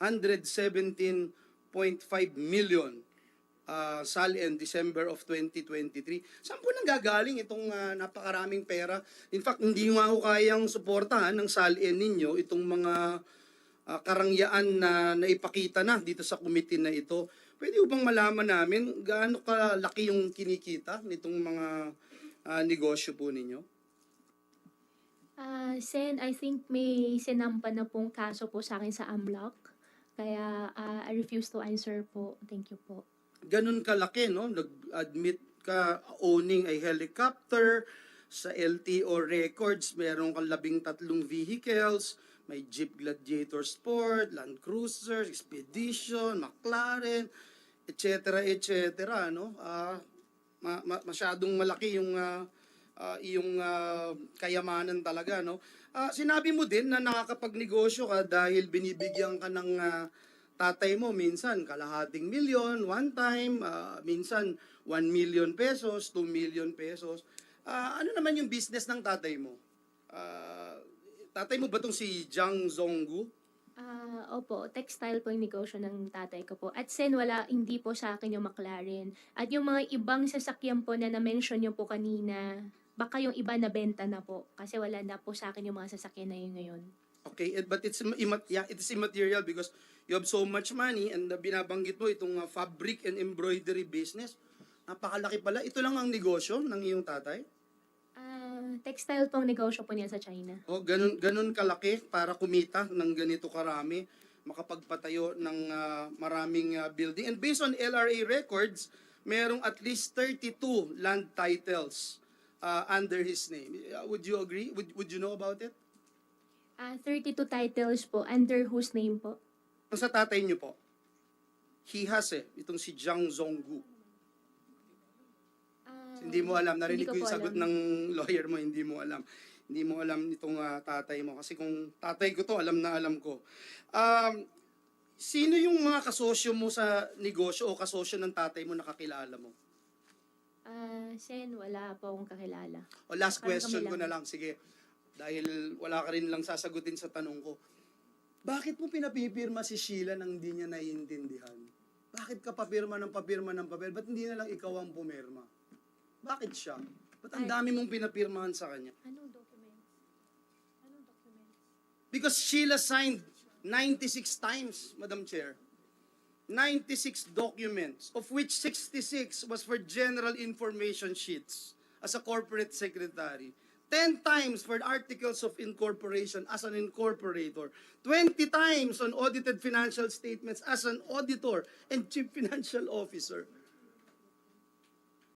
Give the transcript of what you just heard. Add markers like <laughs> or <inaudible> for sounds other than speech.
117.5 million uh, SALN December of 2023. Saan po nanggagaling itong ah, napakaraming pera? In fact, hindi nga ako kayang suportahan ng SALN ninyo itong mga ah, karangyaan na naipakita na dito sa committee na ito. Pwede bang malaman namin gaano kalaki yung kinikita nitong mga ah, negosyo po ninyo? Ah, Sen, I think may sinampa na pong kaso po sa akin sa Amloc. Kaya ah, I refuse to answer po. Thank you po. ganun kalaki, no? Nag-admit ka owning a helicopter sa LTO records, meron kang labing tatlong vehicles, may Jeep Gladiator Sport, Land Cruiser, Expedition, McLaren, etc. etc. no? Ah, ma- ma- masyadong malaki yung ah, ah, yung ah, kayamanan talaga no. Ah, sinabi mo din na nakakapagnegosyo ka dahil binibigyan ka ng ah, tatay mo minsan kalahating milyon one time, ah, minsan 1 million pesos, 2 million pesos. Ah, ano naman yung business ng tatay mo? Ah, tatay mo ba tong si Jang Zonggu? Ah, opo, textile po yung negosyo ng tatay ko po. At Sen, wala, hindi po sa akin yung McLaren. At yung mga ibang sasakyan po na na-mention nyo po kanina, baka yung iba nabenta na po. Kasi wala na po sa akin yung mga sasakyan na yun ngayon. Okay, but it's yeah, it's immaterial because you have so much money and uh, binabanggit mo itong uh, fabric and embroidery business. Napakalaki pala. Ito lang ang negosyo ng iyong tatay? Ah, textile pong negosyo po niya sa China. O, ganun, ganun kalaki para kumita ng ganito karami, makapagpatayo ng ah, maraming ah, building. And based on LRA records, merong at least 32 land titles ah, under his name. Uh, Would you agree? Would, would you know about it? Ah, 32 titles po. Under whose name po? Ang sa tatay niyo po, he has eh, itong si Jiang Zonggu. Ah, Hindi mo alam, narinig hindi ko yung sagot alam. ng lawyer mo, hindi mo alam. Hindi mo alam itong ah, tatay mo. Kasi kung tatay ko to, alam na alam ko. Um, sino yung mga kasosyo mo sa negosyo o kasosyo ng tatay mo nakakilala mo? Ah, Sen, wala po akong kakilala. O last Parang question kami ko na lang, sige. Dahil wala ka rin lang sasagutin sa tanong ko. Bakit mo pinapipirma si Sheila nang hindi niya naiintindihan? Bakit ka papirma ng papirma ng papel? Ba't hindi na lang ikaw ang pumirma? Bakit siya? Ba't ang Ay. dami mong pinapirmahan sa kanya? Anong documents? Anong documents? Because Sheila signed 96 times, Madam Chair. 96 documents, of which 66 was for general information sheets as a corporate secretary. 10 times for articles of incorporation as an incorporator. 20 times on audited financial statements as an auditor and chief <laughs> financial officer.